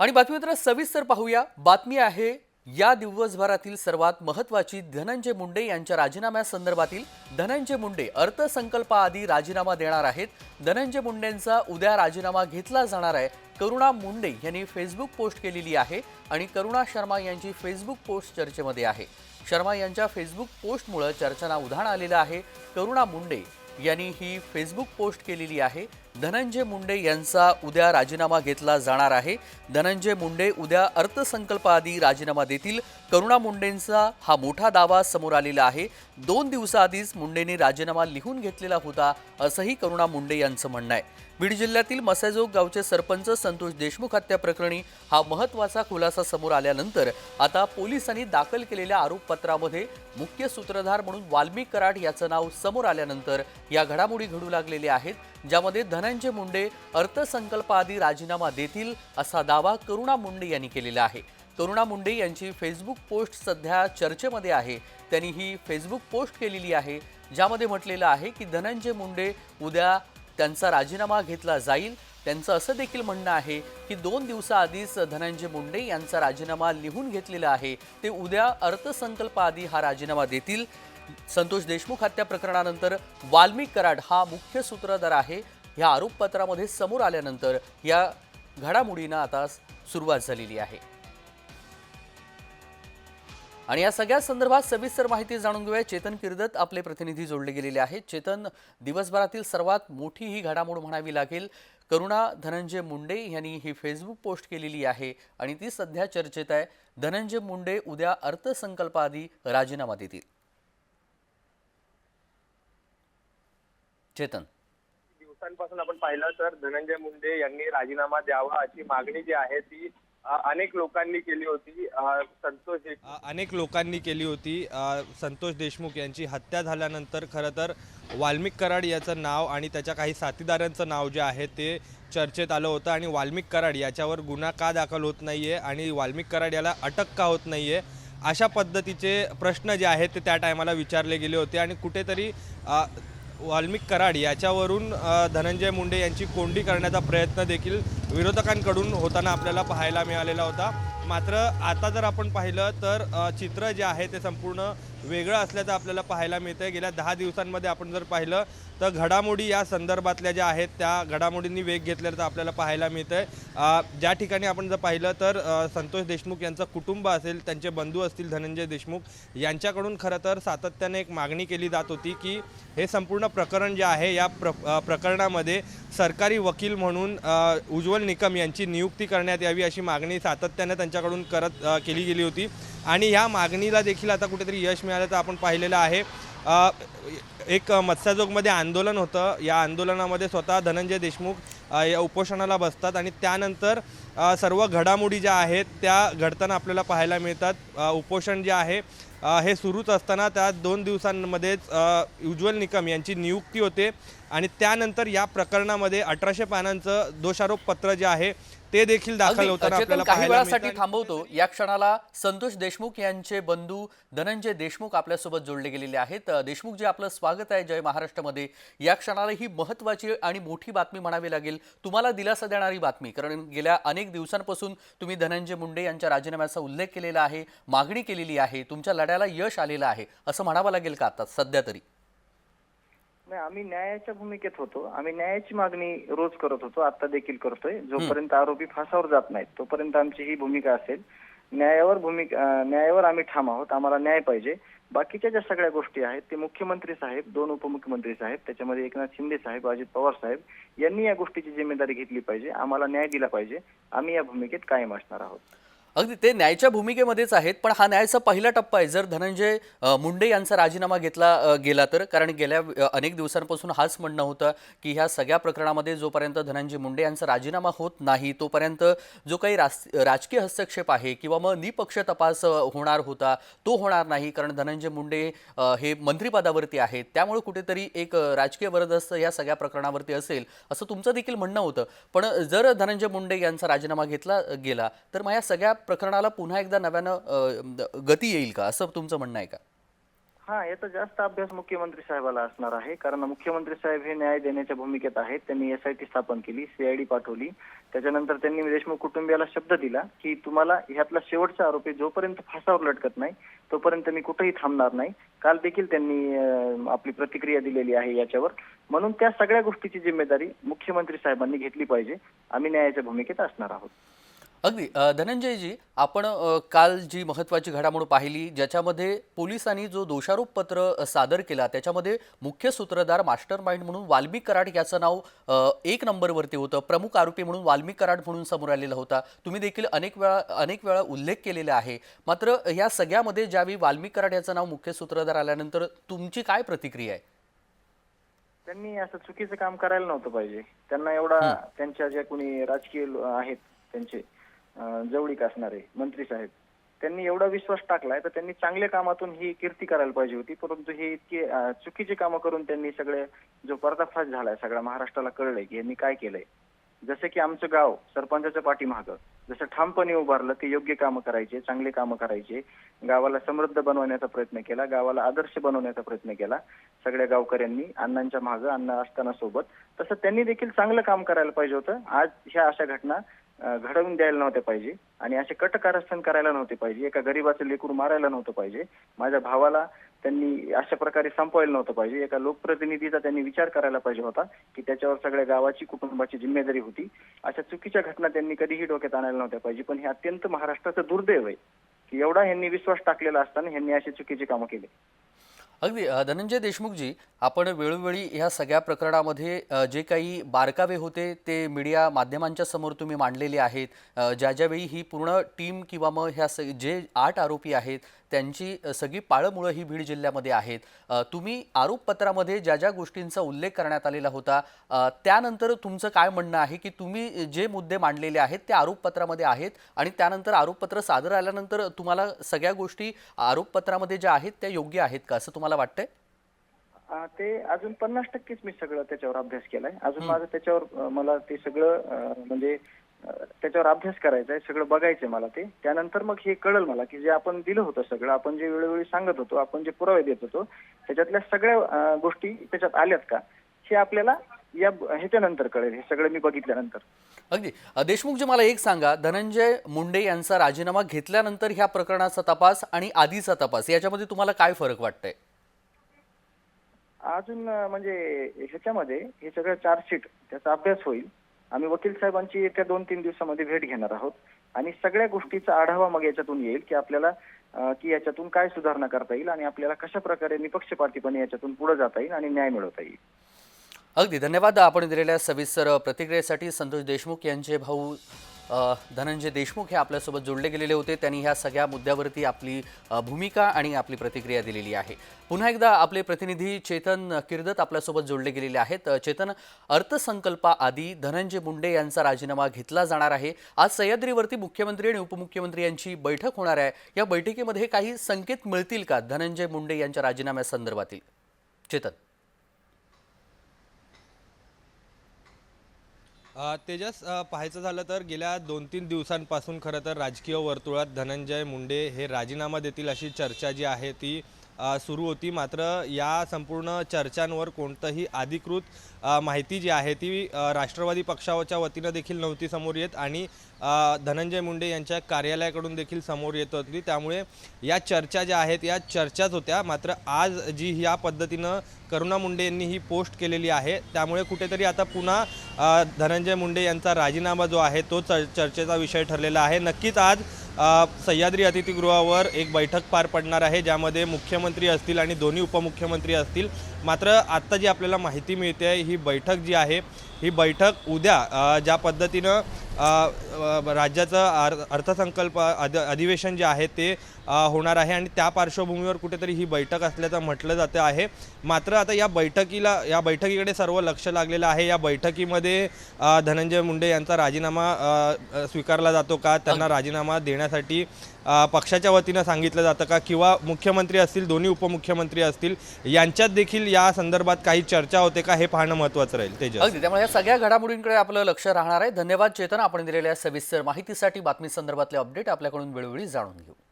आणि बातमीपत्र सविस्तर पाहूया. बातमी आहे या दिवसभरातील सर्वात महत्वाची धनंजय मुंडे यांच्या राजीनाम्यासंदर्भातील धनंजय मुंडे अर्थसंकल्पाआधी राजीनामा देणार आहेत. धनंजय मुंडेंचा उद्या राजीनामा घेतला जाणार आहे. करुणा मुंडे यांनी फेसबुक पोस्ट केलेली आहे आणि करुणा शर्मा यांची फेसबुक पोस्ट चर्चेमध्ये आहे. शर्मा यांच्या फेसबुक पोस्टमुळं चर्चांना उधाण आलेलं आहे. करुणा मुंडे यांनी ही फेसबुक पोस्ट केलेली आहे. धनंजय मुंडे यांचा उद्या राजीनामा घेतला जाणार आहे. धनंजय मुंडे उद्या अर्थसंकल्पाआधी राजीनामा देतील. करुणा मुंडेंचा हा मोठा दावा समोर आलेला आहे. दोन दिवसाआधीच मुंडेंनी राजीनामा लिहून घेतलेला होता असंही करुणा मुंडे यांचं म्हणणं आहे. बीड जिल्ह्यातील मसाजोग गावचे सरपंच संतोष देशमुख हत्या प्रकरणी हा महत्त्वाचा खुलासा समोर आल्यानंतर आता पोलिसांनी दाखल केलेल्या आरोपपत्रामध्ये मुख्य सूत्रधार म्हणून वाल्मिक कराड याचं नाव समोर आल्यानंतर या घडामोडी घडू लागलेल्या आहेत. ज्यामध्ये धनंजय मुंडे अर्थसंकल्पाआधी राजीनामा देतील असा दावा करुणा मुंडे यांनी केलेला आहे. करुणा मुंडे यांची फेसबुक पोस्ट सध्या चर्चेमध्ये आहे. त्यांनी ही फेसबुक पोस्ट केलेली आहे ज्यामध्ये म्हटलेलं आहे की धनंजय मुंडे उद्या त्यांचा राजीनामा घेतला जाईल. त्यांचं असं देखील म्हणणं आहे की दोन दिवसाआधीच धनंजय मुंडे यांचा राजीनामा लिहून घेतलेला आहे. ते उद्या अर्थसंकल्पाआधी हा राजीनामा देतील. संतोष देशमुख हत्या प्रकरणानंतर वाल्मिक कराड हा मुख्य सूत्रधार आहे. ह्या आरोपपत्रामध्ये समोर आल्यानंतर या घडामोडींना आता सुरुवात झालेली आहे. आणि या सगळ्या संदर्भात सविस्तर माहिती जाणून घेऊया. चेतन किर्दत आपले प्रतिनिधी जोडले गेलेले आहेत. चेतन दिवसभरातील सर्वात मोठी ही घडामोड म्हणावी लागेल. करुणा धनंजय मुंडे यांनी ही फेसबुक पोस्ट केलेली आहे आणि ती सध्या चर्चेत आहे. धनंजय मुंडे उद्या अर्थसंकल्पाआधी राजीनामा देतील. चेतन. दिवसांपासून आपण पाहिलं तर धनंजय मुंडे यांनी राजीनामा द्यावा अशी मागणी जी आहे ती अनेक लोकांनी केली होती. संतोष देशमुख अनेक लोकांनी केली होती. संतोष देशमुख यांची हत्या झाल्यानंतर खरं तर वाल्मिक कराड याचं नाव आणि त्याच्या काही साथीदारांचं नाव जे आहे ते चर्चेत आलं होतं आणि वाल्मिक कराड याच्यावर गुन्हा का दाखल होत नाही आहे आणि वाल्मिक कराड याला अटक का होत नाही आहे अशा पद्धतीचे प्रश्न जे आहेत ते त्या टायमाला विचारले गेले होते आणि कुठेतरी वाल्मिक कराड याच्यावरून धनंजय मुंडे यांची कोंडी करण्याचा प्रयत्न देखील विरोधकांकडून होताना आपल्याला पाहायला मिळालेला होता. मात्र आता जर आपण पाहिलं तर चित्र जे आहे ते संपूर्ण वेगळं असल्याचं आपल्याला पाहायला मिळतं गेल्या दहा दिवसांमध्ये आपण जर पाहिलं तर घडामोडी या संदर्भातल्या ज्या आहेत त्या घडामोडींनी वेग घेतल्याचं आपल्याला पाहायला मिळतं आहे ज्या ठिकाणी आपण जर पाहिलं तर संतोष देशमुख यांचं कुटुंब असेल त्यांचे बंधू असतील धनंजय देशमुख यांच्याकडून खरं तर सातत्याने एक मागणी केली जात होती की हे संपूर्ण प्रकरण जे आहे या प्र प्रकरणामध्ये सरकारी वकील म्हणून उज्ज्वल निकम यांची नियुक्ती करण्यात यावी अशी मागणी सातत्याने त्यांच्याकडून करत केली गेली होती. आणि ह्या मागणीला देखील आता कुठेतरी यश मिळाल्याचं आपण पाहिलेलं आहे. एक मत्स्याजोगमध्ये आंदोलन होतं. या आंदोलनामध्ये स्वतः धनंजय देशमुख या उपोषणाला बसतात आणि त्यानंतर सर्व घडामोडी ज्या आहेत त्या घडताना आपल्याला पाहायला मिळतात. उपोषण जे आहे हे सुरूच असताना त्या दोन दिवसांमध्येच उज्ज्वल निकम यांची नियुक्ती होते. आणि त्यानंतर या प्रकरणामध्ये अठराशे पानांचं दोषारोप पत्र जे आहे ते देखील दाखल होताना काही वेळासाठी. थांबवतो. या क्षणाला संतोष देशमुख यांचे बंधू धनंजय देशमुख आपल्यासोबत जोडले गेलेले आहेत. देशमुख जे आपलं स्वागत आहे जय महाराष्ट्रामध्ये. या क्षणाला ही महत्वाची आणि मोठी बातमी म्हणावी लागेल. तुम्हाला दिलासा देणारी बातमी कारण गेल्या अनेक दिवसांपासून तुम्ही धनंजय मुंडे यांच्या राजीनाम्याचा उल्लेख केलेला आहे मागणी केलेली आहे. तुमच्या लढ्याला यश आलेलं आहे असं म्हणावं लागेल का आता सध्या तरी? नाही आम्ही न्यायाच्या भूमिकेत होतो. आम्ही न्यायाची मागणी रोज करत होतो आता देखील करतोय. जोपर्यंत आरोपी फासावर जात नाहीत तोपर्यंत आमची ही भूमिका असेल. न्यायावर भूमिका न्यायावर आम्ही ठाम आहोत आम्हाला न्याय पाहिजे. बाकीच्या ज्या सगळ्या गोष्टी आहेत ते मुख्यमंत्री साहेब दोन उपमुख्यमंत्री साहेब त्याच्यामध्ये एकनाथ शिंदे साहेब अजित पवार साहेब यांनी या गोष्टीची जिम्मेदारी घेतली पाहिजे. आम्हाला न्याय दिला पाहिजे. आम्ही या भूमिकेत कायम असणार आहोत. अगदी ते न्यायाच्या भूमिकेमध्येच आहेत पण हा न्यायाचा पहिला टप्पा आहे. जर धनंजय मुंडे यांचा राजीनामा घेतला गेला तर कारण गेल्या अनेक दिवसांपासून हाच म्हणणं होतं की ह्या सगळ्या प्रकरणामध्ये जोपर्यंत धनंजय मुंडे यांचा राजीनामा होत नाही तोपर्यंत जो काही राजकीय हस्तक्षेप आहे किंवा मग निपक्ष तपास होणार होता तो होणार नाही कारण धनंजय मुंडे हे मंत्रिपदावरती आहेत. त्यामुळे कुठेतरी एक राजकीय वरदस्त या सगळ्या प्रकरणावरती असेल असं तुमचं देखील म्हणणं होतं. पण जर धनंजय मुंडे यांचा राजीनामा घेतला गेला तर मग या सगळ्या प्रकरणाला पुन्हा एकदा नव्यानं गती येईल का? असं तुमचं म्हणणं आहे का? हा याचा जास्त अभ्यास मुख्यमंत्री साहेबाला असणार आहे. कारण मुख्यमंत्री साहेब हे न्याय देण्याच्या भूमिकेत आहेत. त्यांनी एसआयटी स्थापन केली सीआयडी पाठवली. त्याच्यानंतर त्यांनी देशमुख कुटुंबियाला शब्द दिला की तुम्हाला ह्यातला शेवटचा आरोपी जोपर्यंत फासावर लटकत नाही तोपर्यंत मी कुठेही थांबणार नाही. काल देखील त्यांनी आपली प्रतिक्रिया दिलेली आहे याच्यावर. म्हणून त्या सगळ्या गोष्टीची जिम्मेदारी मुख्यमंत्री साहेबांनी घेतली पाहिजे. आम्ही न्यायाच्या भूमिकेत असणार आहोत. अगदी धनंजयजी आपण काल जी महत्त्वाची घडामोड पाहिली ज्याच्यामध्ये पोलिसांनी जो दोषारोप पत्र सादर केला त्याच्यामध्ये मुख्य सूत्रधार मास्टर माइंड म्हणून वाल्मिक कराड याचं नाव एक नंबरवरती होतं. प्रमुख आरोपी म्हणून वाल्मिक कराड म्हणून समोर आलेला होता. तुम्ही देखील अनेक वेळा अनेक वेळा उल्लेख केलेला आहे. मात्र या सगळ्यामध्ये ज्यावेळी वाल्मिक कराड याचं नाव मुख्य सूत्रधार आल्यानंतर तुमची काय प्रतिक्रिया आहे? त्यांनी असं चुकीचं काम करायला नव्हतं पाहिजे. त्यांना एवढा त्यांच्या ज्या कोणी राजकीय आहेत त्यांचे जवळीक असणारे मंत्री साहेब त्यांनी एवढा विश्वास टाकलाय तर त्यांनी चांगल्या कामातून ही कीर्ती करायला पाहिजे होती परंतु हे इतके चुकीची कामं करून त्यांनी सगळे जो पर्दाफाश झालाय सगळ्या महाराष्ट्राला कळलंय की यांनी काय केलंय. जसं की आमचं गाव सरपंचाच्या पाठीमागं जसं ठामपणे उभारलं ते योग्य कामं करायचे चांगले कामं करायचे गावाला समृद्ध बनवण्याचा प्रयत्न केला गावाला आदर्श बनवण्याचा प्रयत्न केला सगळ्या गावकऱ्यांनी अण्णांच्या मागं अण्णा असताना सोबत तसं त्यांनी देखील चांगलं काम करायला पाहिजे होतं. आज ह्या अशा घटना घडवून द्यायला नव्हत्या पाहिजे. आणि असे कट कारस्थान करायला नव्हते पाहिजे. एका गरीबाचं लेकरू मारायला नव्हतं पाहिजे. माझ्या भावाला त्यांनी अशा प्रकारे संपवायला नव्हतं पाहिजे. एका लोकप्रतिनिधीचा त्यांनी विचार करायला पाहिजे होता की त्याच्यावर सगळ्या गावाची कुटुंबाची जिम्मेदारी होती. अशा चुकीच्या घटना त्यांनी कधीही डोक्यात आणायला नव्हत्या पाहिजे. पण हे अत्यंत महाराष्ट्राचं दुर्दैव आहे की एवढा यांनी विश्वास टाकलेला असताना यांनी अशी चुकीची कामं केली. अगदी धनंजय देशमुखजी आपण वेळोवेळी ह्या सगळ्या प्रकरणामध्ये जे काही बारकावे होते ते मीडिया माध्यमांच्या समोर तुम्ही मांडलेले आहेत. ज्या ज्यावेळी ही पूर्ण टीम किंवा मग ह्या स जे आठ आरोपी आहेत त्यांची सगळी पाळंमुळं ही बीड जिल्ह्यामध्ये आहेत. तुम्ही आरोपपत्रामध्ये ज्या ज्या गोष्टींचा उल्लेख करण्यात आलेला होता त्यानंतर तुमचं काय म्हणणं आहे की तुम्ही जे मुद्दे मांडलेले आहेत ते आरोपपत्रामध्ये आहेत आणि त्यानंतर आरोपपत्र सादर आल्यानंतर तुम्हाला सगळ्या गोष्टी आरोपपत्रामध्ये ज्या आहेत त्या योग्य आहेत का असं तुम्हाला वाटतंय? ते अजून पन्नास टक्केच मी सगळं त्याच्यावर अभ्यास केलाय. अजून माझं त्याच्यावर मला ते सगळं म्हणजे त्याच्यावर अभ्यास करायचा आहे सगळं बघायचंय मला ते. त्यानंतर मग हे कळलं मला की जे आपण दिलं होतं सगळं आपण जे वेळोवेळी सांगत होतो आपण जे पुरावे देत होतो त्याच्यातल्या सगळ्या गोष्टी त्याच्यात आल्यात का? हे आपल्याला या ह्याच्यानंतर कळेल हे सगळं मी बघितल्यानंतर. अगदी. अ, देशमुखजी मला एक सांगा धनंजय मुंडे यांचा राजीनामा घेतल्यानंतर ह्या प्रकरणाचा तपास आणि आधीचा तपास याच्यामध्ये तुम्हाला काय फरक वाटतंय? अजून म्हणजे ह्याच्यामध्ये हे सगळं चार्जशीट त्याचा अभ्यास होईल. आम्ही वकील साहेबांची येत्या दोन तीन दिवसामध्ये भेट घेणार आहोत. आणि सगळ्या गोष्टीचा आढावा मग याच्यातून येईल की आपल्याला की याच्यातून काय सुधारणा करता येईल आणि आपल्याला कशा प्रकारे निपक्षपातीपणे याच्यातून पुढे जाता येईल आणि न्याय मिळवता येईल. अगदी धन्यवाद आपण दिलेल्या सविस्तर प्रतिक्रियेसाठी संतोष देशमुख यांचे भाऊ धनंजय देशमुख हे आपल्यासोबत जोडले गेलेले होते. त्यांनी ह्या सगळ्या मुद्द्यावरती आपली भूमिका आणि आपली प्रतिक्रिया दिलेली आहे. पुन्हा एकदा आपले प्रतिनिधी चेतन किर्दत आपल्यासोबत जोडले गेलेले आहेत. चेतन अर्थसंकल्पाआधी धनंजय मुंडे यांचा राजीनामा घेतला जाणार आहे. आज सह्याद्रीवरती मुख्यमंत्री आणि उपमुख्यमंत्री यांची बैठक होणार आहे. या बैठकीमध्ये काही संकेत मिळतील का धनंजय मुंडे यांच्या राजीनाम्यासंदर्भातील? चेतन. तेजस पाहायचं झालं तर गेल्या दोन तीन दिवसांपासून खरं तर राजकीय वर्तुळात धनंजय मुंडे हे राजीनामा देतील अशी चर्चा जी आहे ती सुरू होती. मात्र या संपूर्ण चर्चांवर कोणतंही अधिकृत माहिती जी आहे ती राष्ट्रवादी पक्षाच्या वतीनं देखील नव्हती समोर येत आणि धनंजय मुंडे यांच्या कार्यालयाकडून देखील समोर येत होती. त्यामुळे या चर्चा ज्या आहेत या चर्चाच होत्या. मात्र आज जी या पद्धतीनं करुणा मुंडे यांनी ही पोस्ट केलेली आहे त्यामुळे कुठेतरी आता पुन्हा धनंजय मुंडे यांचा राजीनामा जो आहे तो चर्चेचा विषय ठरलेला आहे. नक्कीच आज सह्याद्री अतिथीगृहावर एक बैठक पार पडणार आहे ज्यामध्ये मुख्यमंत्री असतील आणि दोन्ही उपमुख्यमंत्री असतील. मात्र आत्ता जी आपल्याला माहिती मिळते आहे ही बैठक जी आहे ही बैठक उद्या ज्या पद्धतीनं राज्याचं अर्थसंकल्प अधिवेशन जे आहे ते होणार आहे आणि त्या पार्श्वभूमीवर कुठेतरी ही बैठक असल्याचं म्हटलं जातं आहे. मात्र आता या बैठकीला या बैठकीकडे सर्व लक्ष लागलेलं आहे. या बैठकीमध्ये धनंजय मुंडे यांचा राजीनामा स्वीकारला जातो का? त्यांना राजीनामा देण्यासाठी पक्षाच्या वतीनं सांगितलं जातं का? किंवा मुख्यमंत्री असतील दोन्ही उपमुख्यमंत्री असतील यांच्यात देखील या संदर्भात काही चर्चा होते का? हे पाहणं महत्त्वाचं राहील. तेजस. अगदी. त्यामुळे या सगळ्या घडामोडींकडे आपलं लक्ष राहणार आहे. धन्यवाद चेतन. आपण दिलेल्या सविस्तर माहितीसाठी बातमी संदर्भातले अपडेट आपल्याकडून वेळोवेळी जाणून घेऊ.